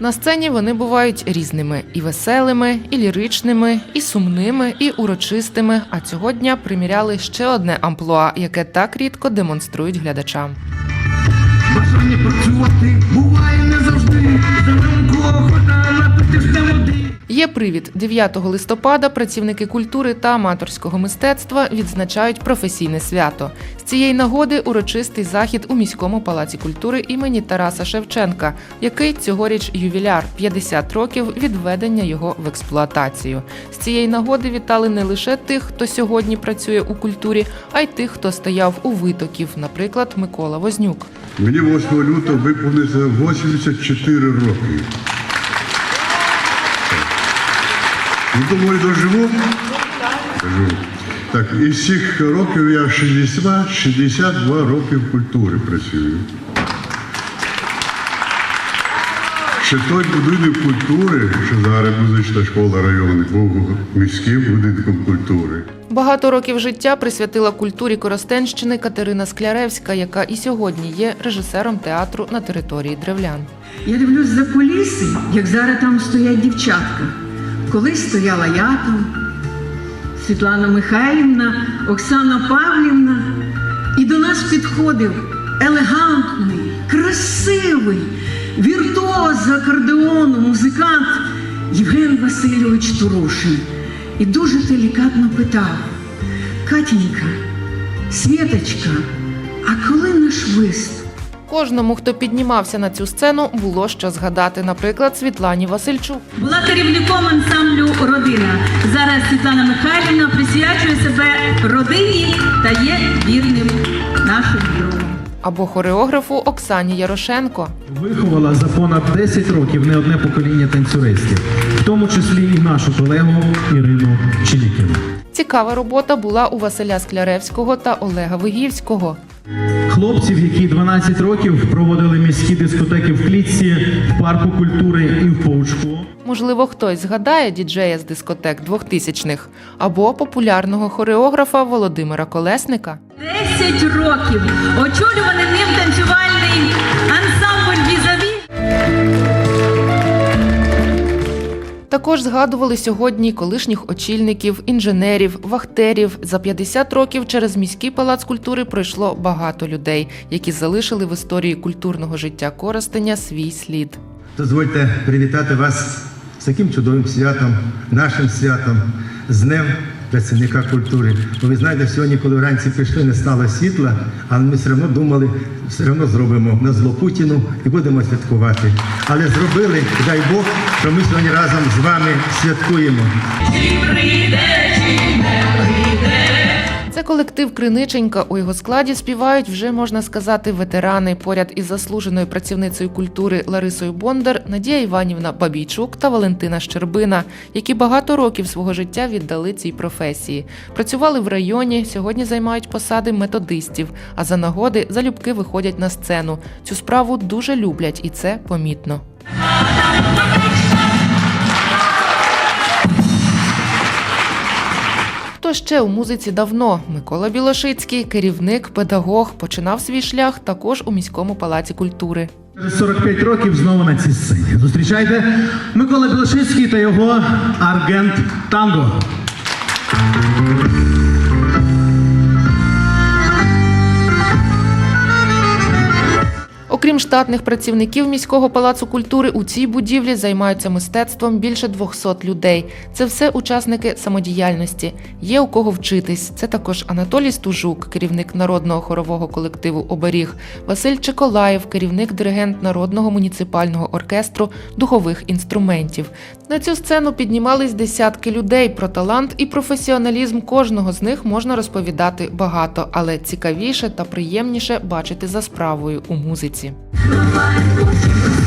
На сцені вони бувають різними і веселими, і ліричними, і сумними, і урочистими. А цього дня приміряли ще одне амплуа, яке так рідко демонструють глядачам. Є привід 9 листопада. Працівники культури та аматорського мистецтва відзначають професійне свято. З цієї нагоди урочистий захід у міському палаці культури імені Тараса Шевченка, який цьогоріч ювіляр 50 років від введення його в експлуатацію. З цієї нагоди вітали не лише тих, хто сьогодні працює у культурі, а й тих, хто стояв у витоків, наприклад, Микола Вознюк. Мені 8 лютого виповниться 84 роки. Ну, думаю, доживу. Кажу. Так, із цих років я 60, 62 роки в культурі працюю. Ще той будинок культури, що зараз музична школа району, був міським будинком культури. Багато років життя присвятила культурі Коростенщини Катерина Скляревська, яка і сьогодні є режисером театру на території древлян. Я дивлюсь за куліси, як зараз там стоять дівчатка. Колись стояла я там, Світлана Михайлівна, Оксана Павлівна. І до нас підходив елегантний, красивий, віртуоз акордеону, музикант Євген Васильович Турушин. І дуже делікатно питав: Катінька, Світочка, а коли наш виступ? Кожному, хто піднімався на цю сцену, було що згадати, наприклад, Світлані Васильчук. Була керівником ансамблю Родина. Зараз Світлана Михайлівна присвячує себе родині та є вірним нашим другом. Або хореографу Оксані Ярошенко. Виховала за понад 10 років не одне покоління танцюристів, в тому числі і нашу колегу Ірину Чилікіну. Цікава робота була у Василя Скляревського та Олега Вигівського. Хлопців, які 12 років проводили міські дискотеки в клітці, в парку культури і в Паучку. Можливо, хтось згадає діджея з дискотек 2000-х або популярного хореографа Володимира Колесника. 10 років очолюваний ним танцювальний ансамбль Також згадували сьогодні колишніх очільників, інженерів, вахтерів. За 50 років через міський палац культури пройшло багато людей, які залишили в історії культурного життя Коростеня свій слід. Дозвольте привітати вас з таким чудовим святом, нашим святом, з Днем працівника культури. Бо ви знаєте, сьогодні, коли вранці прийшли, не стало світла, але ми все одно думали, все одно зробимо на зло Путіну і будемо святкувати. Але зробили, дай Бог, що ми сьогодні разом з вами святкуємо. Колектив Криниченька. У його складі співають вже можна сказати ветерани поряд із заслуженою працівницею культури Ларисою Бондар, Надія Іванівна Бабійчук та Валентина Щербина, які багато років свого життя віддали цій професії. Працювали в районі, сьогодні займають посади методистів, а за нагоди залюбки виходять на сцену. Цю справу дуже люблять, і це помітно. Хто ще у музиці давно? Микола Білошицький, керівник, педагог, починав свій шлях також у міському палаці культури. Через 45 років знову на цій сцені. Зустрічайте Микола Білошицький та його Аргент Танго. Окрім штатних працівників міського палацу культури, у цій будівлі займаються мистецтвом більше 200 людей. Це все учасники самодіяльності. Є у кого вчитись. Це також Анатолій Стужук, керівник народного хорового колективу Оберіг, Василь Чеколаєв, керівник диригент народного муніципального оркестру духових інструментів. На цю сцену піднімались десятки людей. Про талант і професіоналізм кожного з них можна розповідати багато, але цікавіше та приємніше бачити за справою у музиці. Життя цілуй,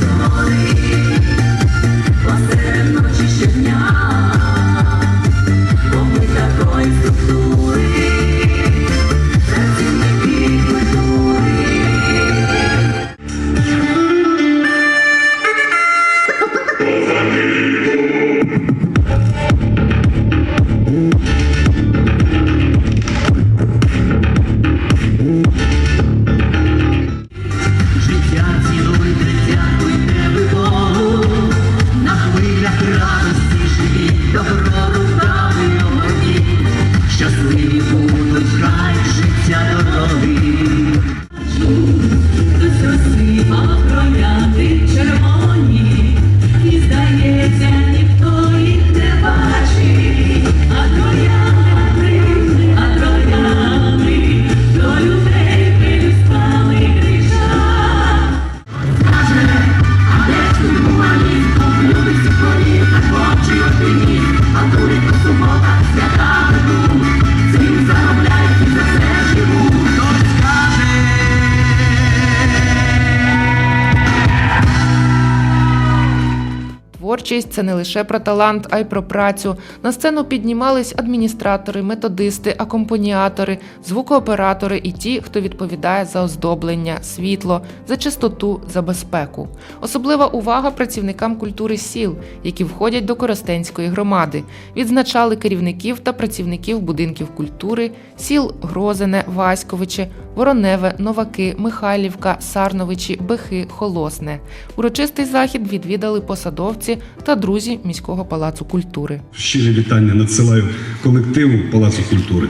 Творчість це не лише про талант, а й про працю. На сцену піднімались адміністратори, методисти, акомпаніатори, звукооператори і ті, хто відповідає за оздоблення, світло, за чистоту, за безпеку. Особлива увага працівникам культури сіл, які входять до Коростенської громади. Відзначали керівників та працівників будинків культури сіл Грозине, Васьковичі, Вороневе, Новаки, Михайлівка, Сарновичі, Бехи, Холосне. Урочистий захід відвідали посадовці та друзі міського палацу культури. Щирі вітання надсилаю колективу Палацу культури.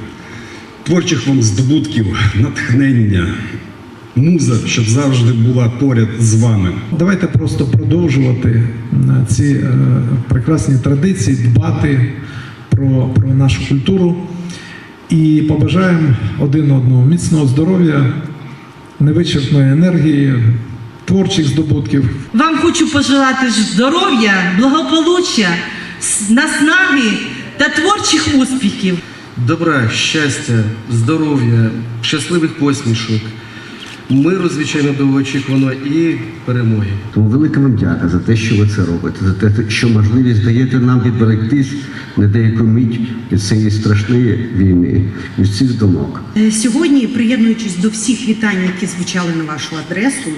Творчих вам здобутків, натхнення, муза, щоб завжди була поряд з вами. Давайте просто продовжувати е, ці е, прекрасні традиції, дбати про, про нашу культуру і побажаємо один одному міцного здоров'я, невичерпної енергії, творчих здобутків. Вам хочу пожелати здоров'я, благополуччя, наснаги та творчих успіхів. добра, щастя, здоров'я, щасливих посмішок, миру, звичайно, довгоочікуваного і перемоги. Тому велика вам дяка за те, що ви це робите, за те, що можливість даєте нам відберегтись на деяку мить від цієї страшної війни, від цих думок. Е, Сьогодні, приєднуючись до всіх вітань, які звучали на вашу адресу,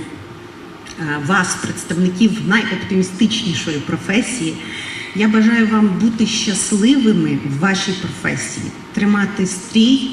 вас, представників найоптимістичнішої професії, я бажаю вам бути щасливими в вашій професії, тримати стрій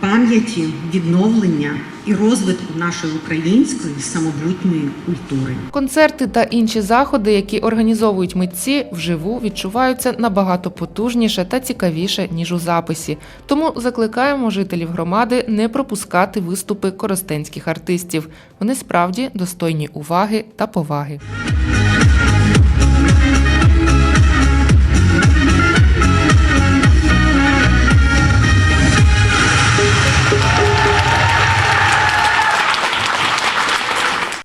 пам'яті, відновлення і розвитку нашої української самобутньої культури. Концерти та інші заходи, які організовують митці, вживу відчуваються набагато потужніше та цікавіше ніж у записі. Тому закликаємо жителів громади не пропускати виступи коростенських артистів. Вони справді достойні уваги та поваги.